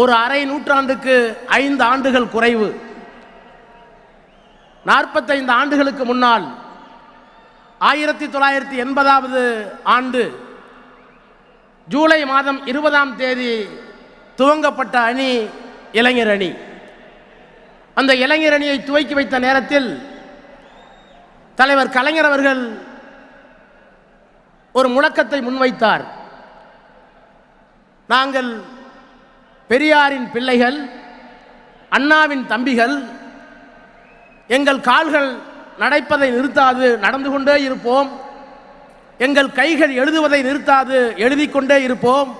ஒரு அரை நூற்றாண்டுக்கு ஐந்து ஆண்டுகள் குறைவு. நாற்பத்தைந்து ஆண்டுகளுக்கு முன்னால் ஆயிரத்தி தொள்ளாயிரத்தி எண்பதாவது ஆண்டு ஜூலை மாதம் இருபதாம் தேதி துவங்கப்பட்ட அணி இளைஞர் அணி. அந்த இளைஞர் அணியை துவக்கி வைத்த நேரத்தில் தலைவர் கலைஞர் அவர்கள் ஒரு முழக்கத்தை முன்வைத்தார். நாங்கள் பெரியாரின் பிள்ளைகள் அண்ணாவின் தம்பிகள் எங்கள் கால்கள் நடைப்பதை நிறுத்தாது நடந்து கொண்டே இருப்போம். எங்கள் கைகள் எழுதுவதை நிறுத்தாது எழுதிக்கொண்டே இருப்போம்.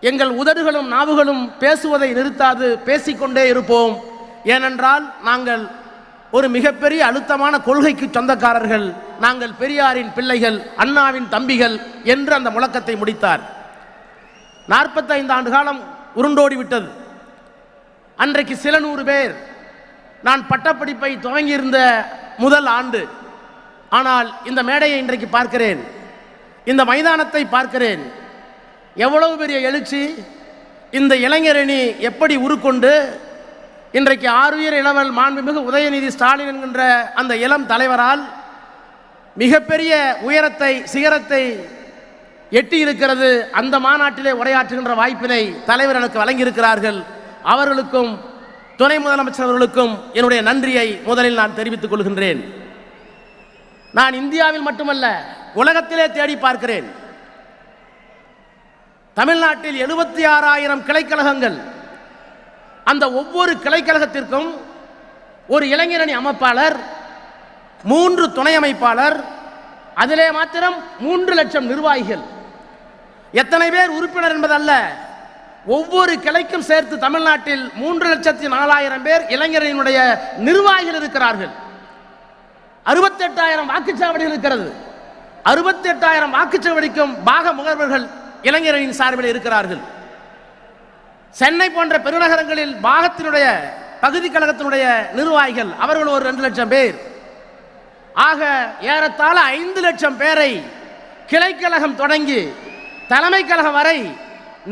எங்கள் உதடுகளும் நாவுகளும் பேசுவதை நிறுத்தாது பேசிக்கொண்டே இருப்போம். ஏனென்றால் நாங்கள் ஒரு மிகப்பெரிய அழுத்தமான கொள்கைக்கு சொந்தக்காரர்கள். நாங்கள் பெரியாரின் பிள்ளைகள் அண்ணாவின் தம்பிகள் என்று அந்த முழக்கத்தை முடித்தார். நாற்பத்தைந்து ஆண்டு காலம் உருண்டோடி விட்டது. அன்றைக்கு சில நூறு பேர் நான் பட்டப்படிப்பை துவங்கியிருந்த முதல் ஆண்டு. ஆனால் இந்த மேடையை இன்றைக்கு பார்க்கிறேன். இந்த மைதானத்தை பார்க்கிறேன். எவ்வளவு பெரிய எழுச்சி. இந்த இளைஞரணி எப்படி உருக்கொண்டு இன்றைக்கு ஆறுயிர் இளவல் மாண்புமிகு உதயநிதி ஸ்டாலின் என்கின்ற அந்த இளம் தலைவரால் மிகப்பெரிய உயரத்தை சிகரத்தை எட்டி இருக்கிறது அந்த மாநாட்டிலே உரையாற்றுகின்ற வாய்ப்பினை தலைவர் எனக்கு வழங்கியிருக்கிறார்கள். அவர்களுக்கும் துணை முதலமைச்சர் அவர்களுக்கும் என்னுடைய நன்றியை முதலில் நான் தெரிவித்துக் கொள்கின்றேன். நான் இந்தியாவில் மட்டுமல்ல உலகத்திலே தேடி பார்க்கிறேன். தமிழ்நாட்டில் எழுபத்தி ஆறாயிரம் கிளைக்கழகங்கள். அந்த ஒவ்வொரு கிளைக்கழகத்திற்கும் ஒரு இளைஞரணி அமைப்பாளர் மூன்று துணை அமைப்பாளர் அதிலே மாத்திரம் மூன்று லட்சம் நிர்வாகிகள். எத்தனை பேர் உறுப்பினர் என்பதல்ல. ஒவ்வொரு கிளைக்கும் சேர்த்து தமிழ்நாட்டில் மூன்று லட்சத்தி நாலாயிரம் பேர் இளைஞரினுடைய நிர்வாகிகள் இருக்கிறார்கள். அறுபத்தெட்டாயிரம் வாக்குச்சாவடிகள் இருக்கிறது. அறுபத்தெட்டாயிரம் வாக்குச்சாவடிக்கும் பாக முகர்வர்கள் இளைஞரின் சார்பில் இருக்கிறார்கள். சென்னை போன்ற பெருநகரங்களில் பாகத்தினுடைய பகுதி கழகத்தினுடைய நிர்வாகிகள் அவர்கள் ஒரு ரெண்டு லட்சம் பேர். ஆக ஏறத்தாழ ஐந்து லட்சம் பேரை கிளைக்கழகம் தொடங்கி தலைமை கழகம் வரை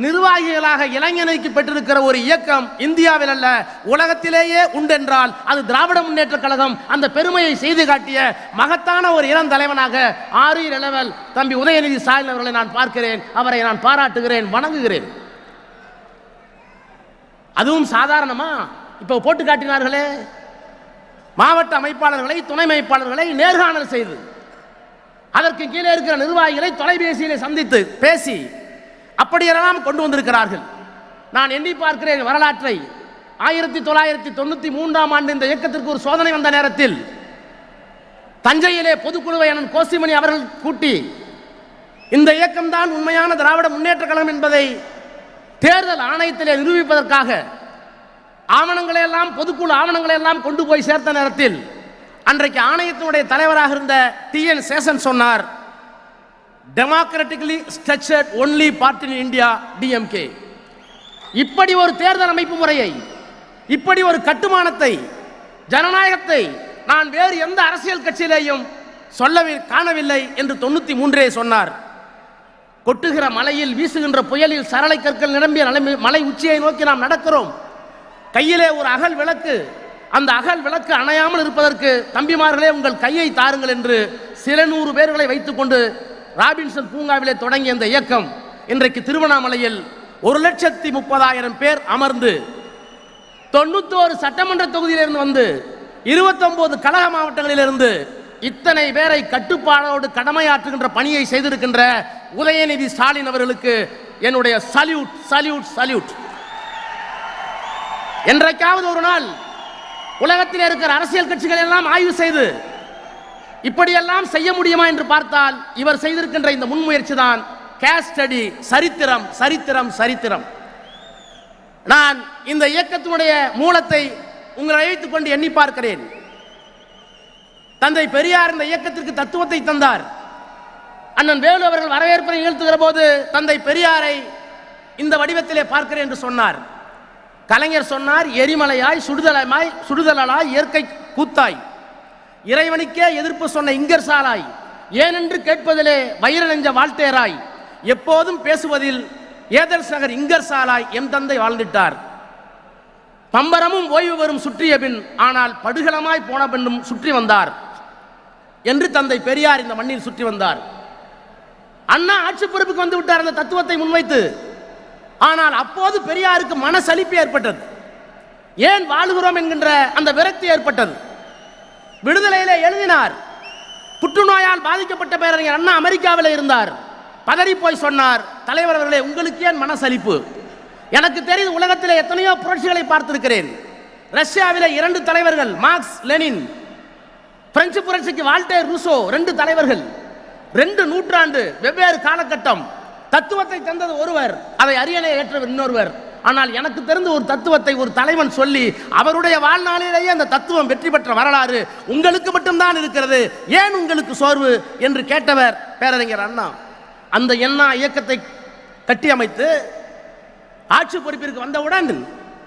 நிர்வாகிகளாக இளைஞனுக்கு பெற்றிருக்கிற ஒரு இயக்கம் இந்தியாவில் அல்ல உலகத்திலேயே உண்டென்றால் அது திராவிட முன்னேற்ற கழகம் அந்த பெருமையை செய்து காட்டிய மகத்தான ஒரு இளம் தலைவனாக ஆறு இளவல் தம்பி உதயநிதி ஸ்டாலின் அவர்களை நான் பார்க்கிறேன் அவரை நான் பாராட்டுகிறேன் வணங்குகிறேன். அதுவும் சாதாரணமா? இப்போ போட்டு காட்டினார்களே மாவட்ட அமைப்பாளர்களை துணை அமைப்பாளர்களை நேர்காணல் செய்து. அதற்கு கீழே இருக்கிற நிர்வாகிகளை தொலைபேசியிலே சந்தித்து பேசி அப்படியெல்லாம் கொண்டு வந்திருக்கிறார்கள். நான் எண்ணி பார்க்கிறேன் வரலாற்றை. ஆயிரத்தி தொள்ளாயிரத்தி தொண்ணூற்றி மூன்றாம் ஆண்டு இந்த இயக்கத்திற்கு ஒரு சோதனை வந்த நேரத்தில் தஞ்சையிலே பொதுக்குழுவை அண்ணன் கோசிமணி அவர்கள் கூட்டி இந்த இயக்கம்தான் உண்மையான திராவிட முன்னேற்ற கழகம் என்பதை தேர்தல் ஆணையத்திலே நிரூபிப்பதற்காக ஆவணங்களை எல்லாம் பொதுக்குழு ஆவணங்களை எல்லாம் கொண்டு போய் சேர்த்த நேரத்தில் அன்றைக்கு ஆணையத்தினுடைய தலைவராக இருந்த டி என் சேசன் சொன்னார் democratically structured only party in India DMK இப்படி ஒரு தேர்தல் அமைப்பு முறையை இப்படி ஒரு கட்டுமானத்தை ஜனநாயகத்தை நான் வேறு எந்த அரசியல் கட்சியிலேயும் சொல்லவி காணவில்லை என்று தொண்ணூற்றி மூன்றே சொன்னார். கொட்டுகிற மலையில் வீசுகின்ற புயலில் சரளை கற்கள் நிரம்பிய நிலைமை மலை உச்சியை நோக்கி நாம் நடக்கிறோம். கையிலே ஒரு அகல் விளக்கு அந்த அகல் விளக்கு அணையாமல் இருப்பதற்கு தம்பிமார்களே உங்கள் கையை தாருங்கள் என்று சில நூறு பேர்களை வைத்துக்கொண்டு ராபின்சன் பூங்காவிலே தொடங்கிய இந்த இயக்கம். இன்றைக்கு திருவண்ணாமலையில் ஒரு லட்சத்தி முப்பதாயிரம் பேர் அமர்ந்து தொண்ணூத்தோரு சட்டமன்ற தொகுதியிலிருந்து வந்து இருபத்தொன்பது கழக மாவட்டங்களிலிருந்து இத்தனை பேரை கட்டுப்பாடோடு கடமையாற்றுகின்ற பணியை செய்திருக்கின்ற உதயநிதி ஸ்டாலின் அவர்களுக்கு என்னுடைய சல்யூட் சல்யூட் சல்யூட். என்றைக்காவது ஒரு நாள் உலகத்தில் இருக்கிற அரசியல் கட்சிகள் எல்லாம் ஆய்வு செய்து இப்படியெல்லாம் செய்ய முடியுமா என்று பார்த்தால் இவர் செய்திருக்கின்ற இந்த முன்முயற்சி தான் கேஸ் ஸ்டடி சரித்திரம் சரித்திரம் சரித்திரம். நான் இந்த இயக்கத்தினுடைய மூலத்தை உங்களை அழைத்துக் கொண்டு எண்ணி பார்க்கிறேன். தந்தை பெரியார் இந்த இயக்கத்திற்கு தத்துவத்தை தந்தார். அண்ணன் வேலு அவர்கள் வரவேற்பை நிகழ்த்துகிற போது தந்தை பெரியாரை இந்த வடிவத்திலே பார்க்கிறேன் என்று சொன்னார். கலைஞர் சொன்னார் எரிமலையாய் சுடுதலமாய் சுடுதலாய் இயற்கை கூத்தாய். இறைவனுக்கே எதிர்ப்பு சொன்ன இங்கர் சாலாய். ஏனென்று கேட்பதிலே வயிறு நெஞ்ச வாழ்த்தேராய். எப்போதும் பேசுவதில் ஏதர்ஸ் நகர் இங்கர் சாலாய் எம் தந்தை வாழ்ந்திட்டார். பம்பரமும் ஓய்வு வரும் சுற்றிய பின் ஆனால் படுகளமாய் போன பின்னும் சுற்றி வந்தார். என்று தந்தை பெரியார் இந்த மண்ணில் சுற்றி வந்தார். அண்ணா ஆட்சி பொறுப்புக்கு வந்து விட்டார் அந்த தத்துவத்தை முன்வைத்து. ஆனால் அப்போது பெரியாருக்கு மனசலிப்பு ஏற்பட்டது. ஏன் வாழுகிறோம் என்கின்ற அந்த விரக்தி ஏற்பட்டது. விடுதலையிலே எழுதினார் புற்றுநோயால் பாதிக்கப்பட்ட பேரறிஞர் அண்ணா அமெரிக்காவில் இருந்தார். பதறி போய் சொன்னார் தலைவர் அவர்களே உங்களுக்கு ஏன் மனசலிப்பு? எனக்கு தெரியுது உலகத்தில் எத்தனையோ புரட்சிகளை பார்த்திருக்கிறேன். ரஷ்யாவில் இரண்டு தலைவர்கள் மார்க்ஸ் லெனின். பிரெஞ்சு புரட்சிக்கு வால்டேர் ரூசோ ரெண்டு தலைவர்கள். ரெண்டு நூற்றாண்டு வெவ்வேறு காலகட்டம். தத்துவத்தை தந்தது ஒருவர் அதை அரியணை ஏற்றவர் இன்னொருவர். ஆனால் எனக்கு தெரிந்த ஒரு தத்துவத்தை ஒரு தலைவன் சொல்லி அவருடைய வாழ்நாளிலேயே அந்த தத்துவம் வெற்றி பெற்ற வரலாறு உங்களுக்கு மட்டும்தான் இருக்கிறது. ஏன் உங்களுக்கு சோர்வு? என்று கேட்டவர் பேரறிஞர் அண்ணா. அந்த எண்ணா இயக்கத்தை கட்டியமைத்து ஆட்சி பொறுப்பிற்கு வந்தவுடன்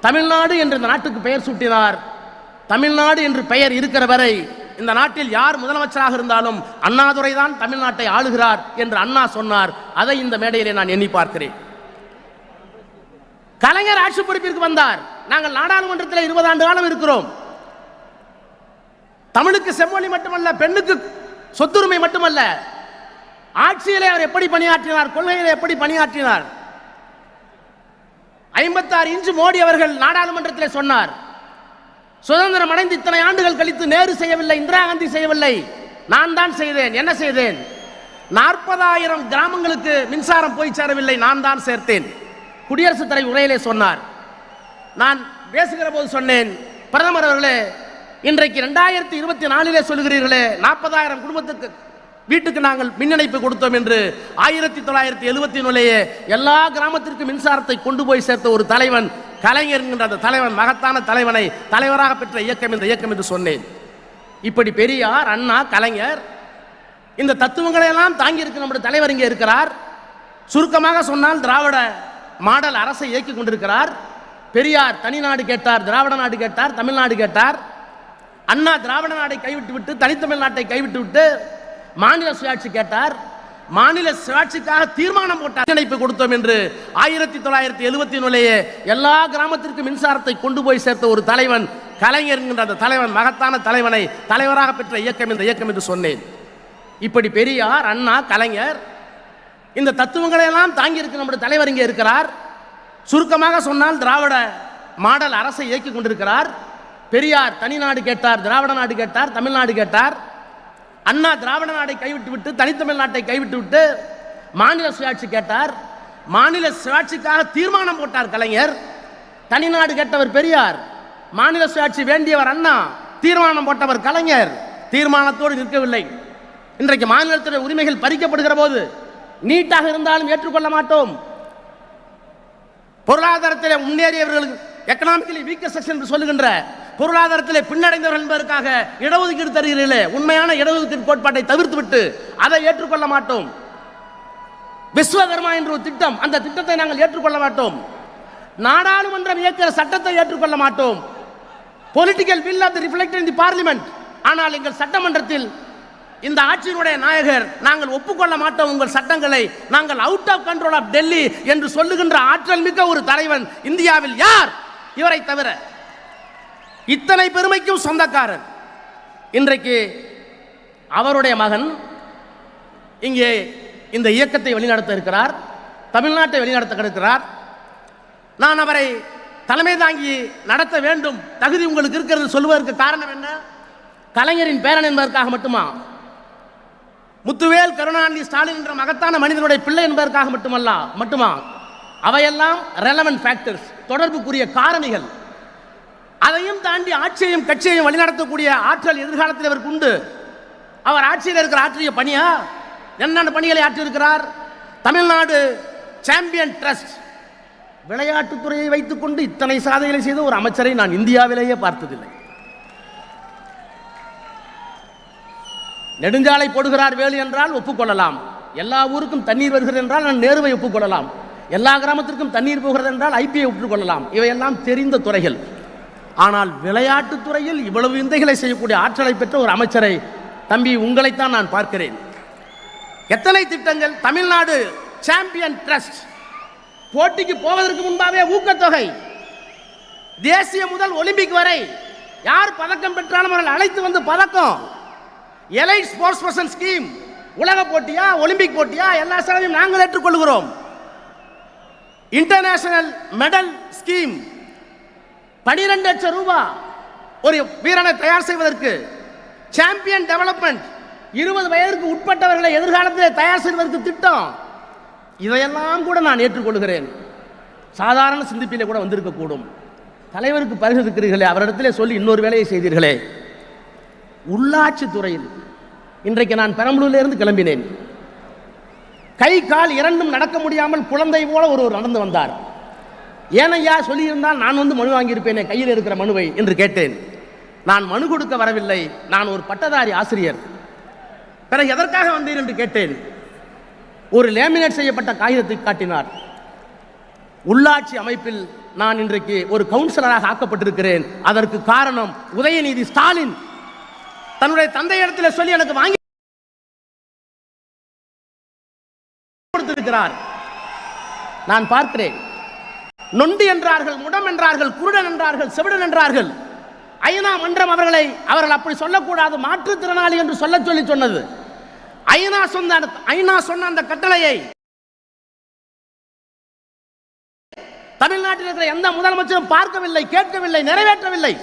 தமிழ்நாடு என்று இந்த நாட்டுக்கு பெயர் சூட்டினார். தமிழ்நாடு என்று பெயர் இருக்கிற வரை இந்த நாட்டில் யார் முதலமைச்சராக இருந்தாலும் அண்ணாதுரை தான் தமிழ்நாட்டை ஆளுகிறார் என்று அண்ணா சொன்னார். அதை இந்த மேடையிலே நான் எண்ணி பார்க்கிறேன். கலைஞர் ஆட்சி பொறுப்பிற்கு வந்தார். நாங்கள் நாடாளுமன்றத்தில் இருபது ஆண்டு காலம் இருக்கிறோம். தமிழுக்கு செம்மொழி மட்டுமல்ல பெண்ணுக்கு சொத்துரிமை மட்டுமல்ல ஆட்சியிலே அவர் எப்படி பணியாற்றினார் கொள்கையிலே எப்படி பணியாற்றினார் ஐம்பத்தாறு இன்ச்சு மோடி அவர்கள் நாடாளுமன்றத்தில் சொன்னார். சுதந்திரம் அடைந்து இத்தனை ஆண்டுகள் கழித்து நேரு செய்யவில்லை இந்திரா காந்தி செய்யவில்லை. நான் தான் செய்தேன். என்ன செய்தேன்? நாற்பதாயிரம் கிராமங்களுக்கு மின்சாரம் போய் சேரவில்லை நான் தான் சேர்த்தேன். குடியரசுத் தலைவர் உரையிலே சொன்னார். நான் பேசுகிற போது சொன்னேன் பிரதமர் அவர்களே இன்றைக்கு ரெண்டாயிரத்தி இருபத்தி நாலிலே சொல்கிறீர்களே நாற்பதாயிரம் குடும்பத்துக்கு வீட்டுக்கு நாங்கள் மின் இணைப்பு கொடுத்தோம் என்று ஆயிரத்தி தொள்ளாயிரத்தி எழுபத்தி நூலேயே எல்லா கிராமத்திற்கும் மின்சாரத்தை கொண்டு போய் சேர்த்த ஒரு தலைவன் கலைஞர் என்கின்ற அந்த தலைவன் மகத்தான தலைவனை தலைவராக பெற்ற இயக்கம் இந்த இயக்கம் என்று சொன்னேன். இப்படி பெரியார் அண்ணா கலைஞர் இந்த தத்துவங்களை எல்லாம் தாங்கி இருக்க நம்முடைய தலைவர் இங்கே இருக்கிறார். சுருக்கமாக சொன்னால் திராவிட மாடல் அரசை இயக்கி கொண்டிருக்கிறார். பெரியார் தனி நாடு கேட்டார் திராவிட நாடு கேட்டார் தமிழ்நாடு கேட்டார். அண்ணா திராவிட நாடை கைவிட்டு விட்டு தனித்தமிழ் நாட்டை கைவிட்டு விட்டு மாநில சுயாட்சி கேட்டார். மாநில சுயாட்சிக்காக தீர்மானம் போட்ட இணைப்பு கொடுத்தோம் என்று ஆயிரத்தி தொள்ளாயிரத்தி எழுபத்தி நூலேயே எல்லா கிராமத்திற்கும் மின்சாரத்தை கொண்டு போய் சேர்த்த ஒரு தலைவன் கலைஞர் என்கின்ற அந்த தலைவன் மகத்தான தலைவனை தலைவராக பெற்ற இயக்கம் இந்த இயக்கம் என்று சொன்னேன். இப்படி பெரியார் அண்ணா கலைஞர் இந்த தத்துவங்களை எல்லாம் தாங்கி இருக்க நம்முடைய தலைவர் இங்கே இருக்கிறார். சுருக்கமாக சொன்னால் திராவிட மாடல் அரசை இயக்கி கொண்டிருக்கிறார். பெரியார் தனி நாடு கேட்டார் திராவிட நாடு கேட்டார் தமிழ்நாடு கேட்டார். அண்ணா திராவிட நாடை கைவிட்டு விட்டு தனித்தமிழ் நாட்டை கைவிட்டு விட்டு மாநில சுயாட்சி கேட்டார். மாநில சுயாட்சிக்காக தீர்மானம் போட்டார் கலைஞர். தனிநாடு கேட்டவர் பெரியார். மாநில சுயாட்சி வேண்டியவர் அண்ணா. தீர்மானம் போட்டவர் கலைஞர். தீர்மானத்தோடு நிற்கவில்லை. இன்றைக்கு மாநிலத்துடைய உரிமைகள் பறிக்கப்படுகிற போது நீட்டாக இருந்தாலும் ஏற்றுக்கொள்ள மாட்டோம். பொருளாதாரத்தில் முன்னேறியவர்களுக்கு எக்கனாமிக்கலி வீக்க செக்ஷன் என்று சொல்லுகின்ற பொருளாதாரத்தில் பின்னடைந்தவர்கள் என்பதற்காக இடஒதுக்கீடு தருகிறீர்களே. உண்மையான இடஒதுக்கீடு கோட்பாட்டை தவிர்த்து விட்டு அதை ஏற்றுக்கொள்ள மாட்டோம். விஸ்வகர்மா என்ற ஒரு திட்டம் அந்த திட்டத்தை நாங்கள் ஏற்றுக்கொள்ள மாட்டோம். நாடாளுமன்றம் இயக்கிற சட்டத்தை ஏற்றுக்கொள்ள மாட்டோம். Political will of reflect in the parliament ஆனால் எங்கள் சட்டமன்றத்தில் இந்த ஆட்சியினுடைய நாயகர் நாங்கள் ஒப்புக்கொள்ள மாட்டோம் உங்கள் சட்டங்களை. நாங்கள் out of control of Delhi என்று சொல்லுகின்ற ஆற்றல் மிக்க ஒரு தலைவன் இந்தியாவில் யார்? இவரை தவிர இத்தனை பெருமைக்கும் சொந்தக்காரர் இன்றைக்கு அவருடைய மகன் இங்கே இந்த இயக்கத்தை வழிநடத்த இருக்கிறார் தமிழ்நாட்டை வழிநடத்த இருக்கிறார். நான் அவரை தலைமை தாங்கி நடத்த வேண்டும் தகுதி உங்களுக்கு இருக்கிறது சொல்வதற்கு காரணம் என்ன? கலைஞரின் பேரன் என்பதற்காக மட்டுமா? முத்துவேல் கருணாநிதி ஸ்டாலின் என்ற மகத்தான மனிதனுடைய பிள்ளை என்பதற்காக மட்டுமல்ல மட்டுமா? அவையெல்லாம் ரெலவென்ட் ஃபேக்டர்ஸ் தொடர்புக்குரிய காரணிகள். அதையும் தாண்டி ஆட்சியையும் கட்சியையும் வழிநடத்தக்கூடிய ஆற்றல் எதிர்காலத்தில் அவருக்கு உண்டு. அவர் ஆட்சியில் இருக்கிற ஆற்றிய பணியா? என்னென்ன பணிகளை ஆற்றியிருக்கிறார்? தமிழ்நாடு சாம்பியன் ட்ரஸ்ட் விளையாட்டுத்துறையை வைத்துக்கொண்டு இத்தனை சாதனைகளை செய்த ஒரு அமைச்சரை நான் இந்தியாவிலேயே பார்த்ததில்லை. நெடுஞ்சாலை போடுகிறார் வேலு என்றால் ஒப்புக்கொள்ளலாம். எல்லா ஊருக்கும் தண்ணீர் வருகிறது என்றால் நான் நேருவை ஒப்புக்கொள்ளலாம். எல்லா கிராமத்திற்கும் தண்ணீர் போகிறது என்றால் ஐபிஐ ஒப்புக்கொள்ளலாம். இவையெல்லாம் தெரிந்த துறைகள். ஆனால் விளையாட்டுத்துறையில் இவ்வளவு விந்தைகளை செய்யக்கூடிய ஆற்றலை பெற்ற ஒரு அமைச்சரை தம்பி உங்களைத்தான் நான் பார்க்கிறேன். எத்தனை திட்டங்கள்? தமிழ்நாடு சாம்பியன் ட்ரஸ்ட் போட்டிக்கு போவதற்கு முன்பாகவே ஊக்கத்தொகை. தேசிய முதல் ஒலிம்பிக் வரை யார் பதக்கம் பெற்றாலும் அவர்கள் அழைத்து வந்து பதக்கம். எலைட் ஸ்போர்ட்ஸ் பர்சன் ஸ்கீம் உலக போட்டியா ஒலிம்பிக் போட்டியா எல்லா செலவையும் நாங்கள் ஏற்றுக்கொள்கிறோம். இன்டர்நேஷனல் மெடல் ஸ்கீம் பனிரெண்டு லட்சம் ரூபாய் ஒரு வீரனை தயார் செய்வதற்கு சாம்பியன் டெவலப்மெண்ட் இருபது வயதிற்கு உட்பட்டவர்களை எதிர்காலத்தில் தயார் செய்வதற்கு திட்டம். இதையெல்லாம் கூட நான் ஏற்றுக்கொள்கிறேன். சாதாரண சிந்திப்பிலே கூட வந்திருக்கக்கூடும். தலைவருக்கு பரிசு இருக்கிறீர்களே அவரிடத்திலே சொல்லி இன்னொரு வேலையை செய்தீர்களே. உள்ளாட்சி துறையில் இன்றைக்கு நான் பெரம்பலூரிலிருந்து கிளம்பினேன். கை கால் இரண்டும் நடக்க முடியாமல் குழந்தை போல ஒருவர் நடந்து வந்தார். ஏனையா சொல்லியிருந்தால் நான் வந்து மனு வாங்கியிருப்பேனே கையில் இருக்கிற மனுவை என்று கேட்டேன். நான் மனு கொடுக்க வரவில்லை. நான் ஒரு பட்டதாரி ஆசிரியர். பிறகு எதற்காக வந்தேன் என்று கேட்டேன். ஒரு லேமினேட் செய்யப்பட்ட காகிதத்தை காட்டினார். உள்ளாட்சி அமைப்பில் நான் இன்றைக்கு ஒரு கவுன்சிலராக ஆக்கப்பட்டிருக்கிறேன். அதற்கு காரணம் உதயநிதி ஸ்டாலின். தன்னுடைய தந்தையிடத்தில் சொல்லி எனக்கு வாங்கி கொடுத்திருக்கிறார். நான் பார்க்கிறேன். நொண்டி என்றார்கள் முடம் என்றார்கள் குருடன் என்றார்கள் செவிடன் என்றார்கள். ஐநா மன்றம் அவர்களை அவர்கள் அப்படி சொல்லக்கூடாது மாற்றுத்திறனாளி என்று சொல்ல சொல்லி சொன்னது. ஐநா சொன்ன ஐநா சொன்ன அந்த கட்டளையை தமிழ்நாட்டில் இருக்கிற எந்த முதலமைச்சரும் பார்க்கவில்லை கேட்கவில்லை நிறைவேற்றவில்லை.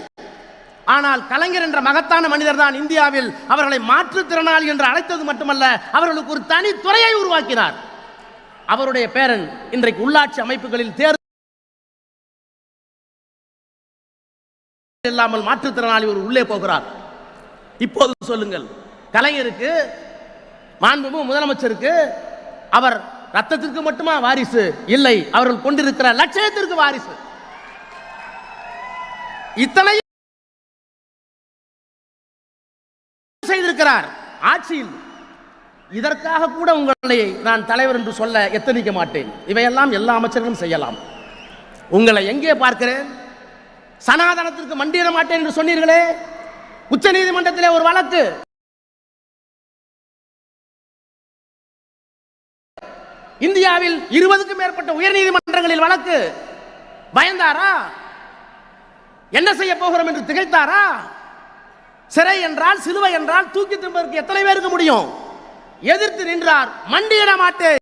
ஆனால் கலைஞர் என்ற மகத்தான மனிதர் தான் இந்தியாவில் அவர்களை மாற்றுத்திறனாளி என்று அழைத்தது மட்டுமல்ல அவர்களுக்கு ஒரு தனி துறையை உருவாக்கினார். அவருடைய பேரன் இன்றைக்கு உள்ளாட்சி அமைப்புகளில் தேர்தல் இல்லாமல் மாற்றுத்திறனாளி ஒரு உள்ளே போகிறார். இப்போது சொல்லுங்கள். கலைஞருக்கு மாண்புமிகு முதலமைச்சருக்கு அவர் ரத்தத்திற்கு மட்டுமா வாரிசு? இல்லை. அவர்கள் கொண்டிருக்கிற லட்சியத்திற்கு வாரிசு. இத்தனை செய்திருக்கிறார். ஆட்சியில் இதற்காக கூட உங்களை நான் தலைவர் என்று சொல்ல எத்தனிக்க மாட்டேன். இவையெல்லாம் எல்லா அமைச்சர்களும் செய்யலாம். உங்களை எங்கே பார்க்கிறேன்? சனாதனத்திற்கு மண்டியிட மாட்டேன் என்று சொன்னீர்களே? உச்ச நீதிமன்றத்திலே ஒரு வழக்கு. இந்தியாவில் இருபதுக்கும் மேற்பட்ட உயர் நீதிமன்றங்களில் வழக்கு. பயந்தாரா? என்ன செய்ய போகிறோம் என்று திகைத்தாரா? சிறை என்றால் சிலுவை என்றால் தூக்கி திரும்பதற்கு எத்தனை பேருக்கு முடியும்? எதிர்த்து நின்றார் மண்டியிட மாட்டேன்.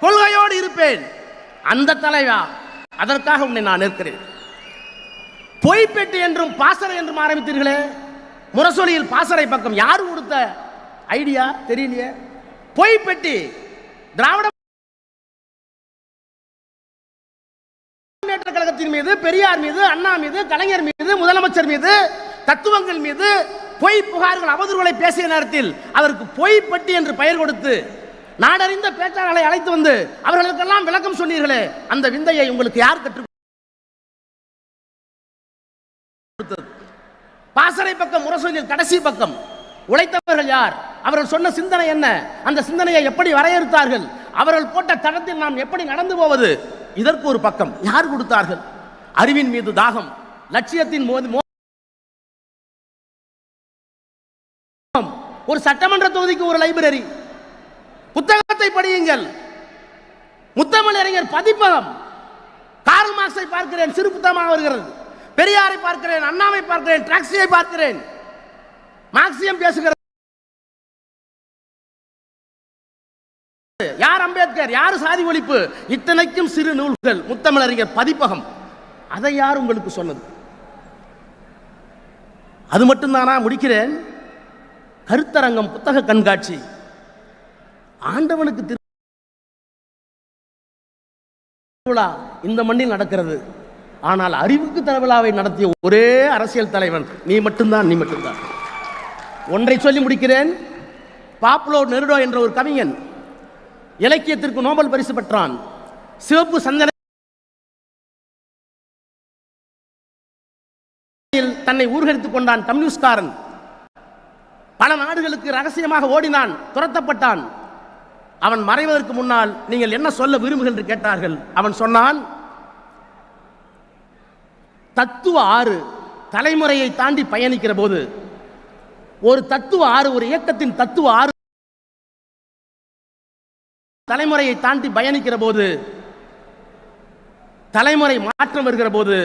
கொள்கையோடு இருப்பேன். அந்த தலைவா அதற்காக உன்னை நான் நிற்கிறேன். பொய்ப்பெட்டு என்றும் பாசறை என்றும் ஆரம்பித்தீர்களே? முரசொலியில் பாசறை பக்கம் யார் கொடுத்த ஐடியா தெரியலையே? பொய்ப்பெட்டி திராவிட முன்னேற்ற கழகத்தின் மீது பெரியார் மீது அண்ணா மீது கலைஞர் மீது முதலமைச்சர் மீது தத்துவங்கள் மீது பொய் புகார்கள் அவதூறுகளை பேசிய நேரத்தில் அதற்கு பொய் என்று பெயர் கொடுத்து நாடறிந்த பேச்சாளர்களை அழைத்து வந்து அவர்களுக்கெல்லாம் விளக்கம் சொன்னீர்களே அந்த விந்தையை உங்களுக்கு யார் கற்றுக் பாசறை பக்கம் முரசொலியில் கடைசி பக்கம். உழைத்தவர்கள் யார்? அவர்கள் சொன்ன சிந்தனை என்ன? அந்த சிந்தனையை எப்படி வரையறுத்தார்கள்? அவர்கள் போட்ட தடத்தில் நாம் எப்படி நடந்து போவது? இதற்கு ஒரு பக்கம். யார் கொடுத்தார்கள்? அறிவின் மீது தாகம் லட்சியத்தின் மோதி ஒரு சட்டமன்ற தொகுதிக்கு ஒரு லைப்ரரி. புத்தகத்தை படியுங்கள். முத்தமிழ் அறிஞர் பதிப்பகம். கார்ல் மார்க்ஸை பார்க்கிறேன் சிறு புத்தகமாக வருகிறது. பெரியாரை பார்க்கிறேன் அண்ணாவை பார்க்கிறேன் டாக்ஸியை பார்க்கிறேன். மார்க்சியம் பேசுகிறது. யார் அம்பேத்கர் யார் சாதி ஒழிப்பு? இத்தனைக்கும் சிறு நூல்கள். முத்தமிழறிஞர் பதிப்பகம். அதை யார் உங்களுக்கு சொன்னது? அது மட்டும்தானா? முடிக்கிறேன். கருத்தரங்கம் புத்தக கண்காட்சி. ஆண்டவனுக்கு திருவிழா இந்த மண்ணில் நடக்கிறது. ஆனால் அறிவுக்கு திருவிழாவை நடத்திய ஒரே அரசியல் தலைவன் நீ மட்டும்தான் நீ மட்டும்தான். ஒன்றை சொல்லி முடிக்கிறேன். பாப்லோ நெருடோ என்ற ஒரு கவிஞன் இலக்கியத்திற்கு நோபல் பரிசு பெற்றான். சிவப்பு சந்தன தன்னை ஊர்கரித்துக் கொண்டான் கம்யூனிஸ்ட்காரன். பல நாடுகளுக்கு ரகசியமாக ஓடினான் துரத்தப்பட்டான். அவன் மறைவதற்கு முன்னால் நீங்கள் என்ன சொல்ல விரும்புகின்ற கேட்டார்கள். அவன் சொன்னான் தத்துவ ஆறு தலைமுறையை தாண்டி பயணிக்கிற போது ஒரு தத்துவ ஆறு ஒரு இயக்கத்தின் தத்துவ ஆறு தலைமுறையை தாண்டி பயணிக்கிற போது தலைமுறை மாற்றம் வருகிற போது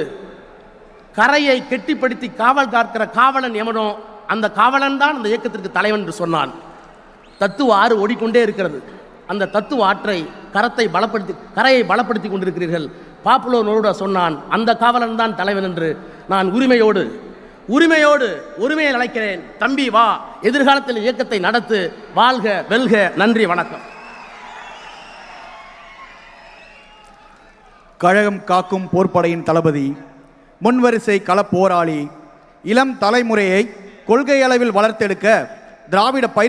கரையை கெட்டிப்படுத்தி காவல் காக்கிற காவலன் எவனோ அந்த காவலன் தான் அந்த இயக்கத்திற்கு தலைவன் என்று சொன்னான். தத்துவ ஆறு ஓடிக்கொண்டே இருக்கிறது. அந்த தத்துவ ஆற்றை கரத்தை பலப்படுத்தி கரையை பலப்படுத்தி கொண்டிருக்கிறீர்கள். பாப்புலோ நோருடா சொன்னான் அந்த காவலன் தான் தலைவன் என்று. நான் உரிமையோடு உரிமையோடு உரிமையை அழைக்கிறேன். தம்பி வா. எதிர்காலத்தில் இயக்கத்தை நடத்து. வாழ்க வெல்க. நன்றி வணக்கம். கழகம் காக்கும் போர்ப்படையின் தளபதி முன்வரிசை களப் போராளி இளம் தலைமுறையை கொள்கை அளவில் வளர்த்தெடுக்க திராவிட பயிர்